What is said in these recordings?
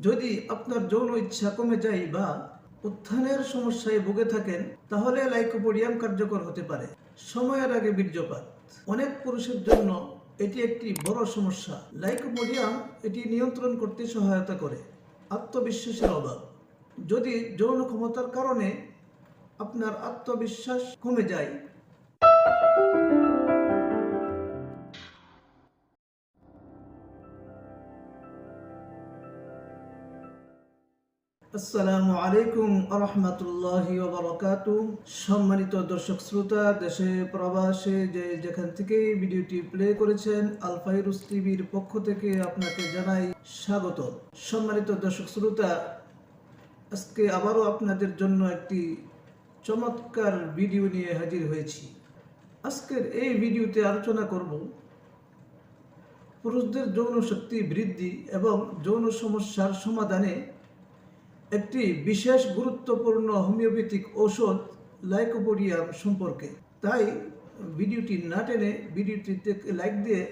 যদি আপনার যৌন ইচ্ছা কমে যায় বা উত্থানের সমস্যায় ভুগে থাকেন, তাহলে লাইকোপোডিয়াম কার্যকর হতে পারে। সময়ের আগে বীর্যপাত। অনেক পুরুষের জন্য এটি একটি বড় সমস্যা। লাইকোপোডিয়াম এটি নিয়ন্ত্রণ করতে সহায়তা করে। আত্মবিশ্বাসের অভাব। যদি যৌন ক্ষমতার কারণে আপনার আত্মবিশ্বাস কমে যায় আসসালামু আলাইকুম আরহামতুল্লাহি ওবরাকাত সম্মানিত দর্শক শ্রোতা, দেশে প্রবাসে যে যেখান থেকে ভিডিওটি প্লে করেছেন, আলফাইরুস টিভির পক্ষ থেকে আপনাকে জানাই স্বাগত। সম্মানিত দর্শক শ্রোতা, আজকে আবারও আপনাদের জন্য একটি চমৎকার ভিডিও নিয়ে হাজির হয়েছি। আজকের এই ভিডিওতে আলোচনা করব পুরুষদের যৌন শক্তি বৃদ্ধি এবং যৌন সমস্যার সমাধানে একটি বিশেষ গুরুত্বপূর্ণ হোমিওপ্যাথিক ঔষধ লাইকোপোডিয়াম সম্পর্কে। তাই ভিডিওটি না টেনে ভিডিওটিতে লাইক দিয়ে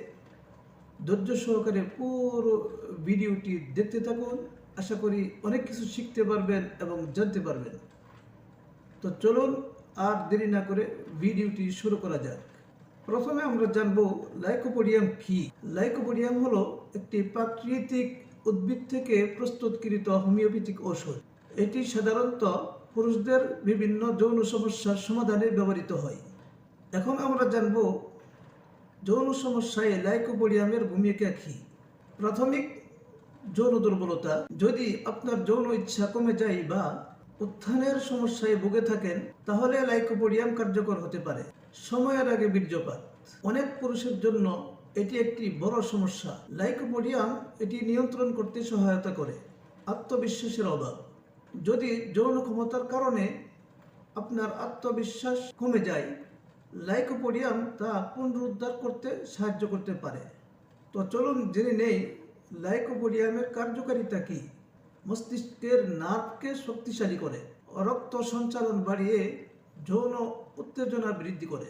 ধৈর্য সহকারে পুরো ভিডিওটি দেখতে থাকুন। আশা করি অনেক কিছু শিখতে পারবেন এবং জানতে পারবেন। তো চলুন আর দেরি না করে ভিডিওটি শুরু করা যাক। প্রথমে আমরা জানব লাইকোপোডিয়াম কি? লাইকোপোডিয়াম হলো একটি প্রাকৃতিক উদ্ভিদ থেকে প্রস্তুতকৃত হোমিওপ্যাথিক ঔষধ। এটি সাধারণত পুরুষদের বিভিন্ন যৌন সমস্যার সমাধানে ব্যবহৃত হয়। এখন আমরা জানব যৌন সমস্যায় লাইকোপোডিয়ামের ভূমিকা কী। প্রাথমিক যৌন দুর্বলতা, যদি আপনার যৌন ইচ্ছা কমে যায় বা উত্থানের সমস্যায় ভুগে থাকেন, তাহলে লাইকোপোডিয়াম কার্যকর হতে পারে। সময়ের আগে বীর্যপাত। অনেক পুরুষের জন্য এটি একটি বড় সমস্যা। লাইকোপোডিয়াম এটি নিয়ন্ত্রণ করতে সহায়তা করে। আত্মবিশ্বাসের অভাব। যদি যৌন ক্ষমতার কারণে আপনার আত্মবিশ্বাস কমে যায় লাইকোপোডিয়াম তা পুনরুদ্ধার করতে সাহায্য করতে পারে। তো চলুন জেনে নেই লাইকোপোডিয়ামের কার্যকারিতা কী? মস্তিষ্কের নার্ভকে শক্তিশালী করে। রক্ত সঞ্চালন বাড়িয়ে যৌন উত্তেজনা বৃদ্ধি করে।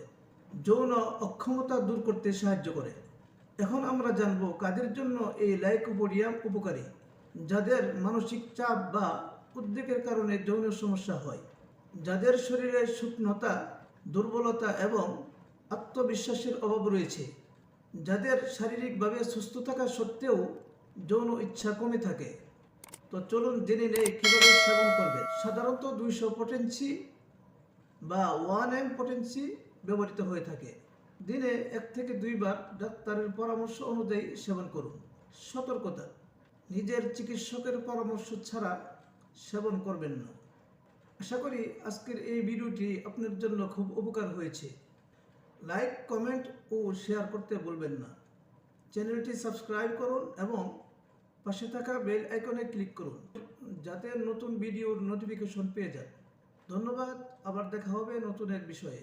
যৌন অক্ষমতা দূর করতে সাহায্য করে। এখন আমরা জানব কাদের জন্য এই লাইকোপোডিয়াম উপকারী, যাদের মানসিক চাপ বা উদ্বেগের কারণে যৌন সমস্যা হয়, যাদের শরীরে শুকনতা, দুর্বলতা এবং আত্মবিশ্বাসের অভাব রয়েছে, যাদের শারীরিকভাবে সুস্থ থাকা সত্ত্বেও যৌন ইচ্ছা কমে থাকে। তো চলুন জেনে নেই কীভাবে সেবন করবে সাধারণত দুইশো পটেন্সি বা ওয়ান এম পটেন্সি ব্যবহৃত হয়ে থাকে। দিনে এক থেকে দুইবার ডাক্তারের পরামর্শ অনুযায়ী সেবন করুন। সতর্কতা, নিজের চিকিৎসকের পরামর্শ ছাড়া সেবন করবেন না। আশা করি আজকের এই ভিডিওটি আপনার জন্য খুব উপকার হয়েছে। লাইক, কমেন্ট ও শেয়ার করতে বলবেন না। চ্যানেলটি সাবস্ক্রাইব করুন এবং পাশে থাকা বেল আইকনে ক্লিক করুন, যাতে নতুন ভিডিওর নোটিফিকেশন পেয়ে যান। ধন্যবাদ, আবার দেখা হবে নতুন এক বিষয়ে।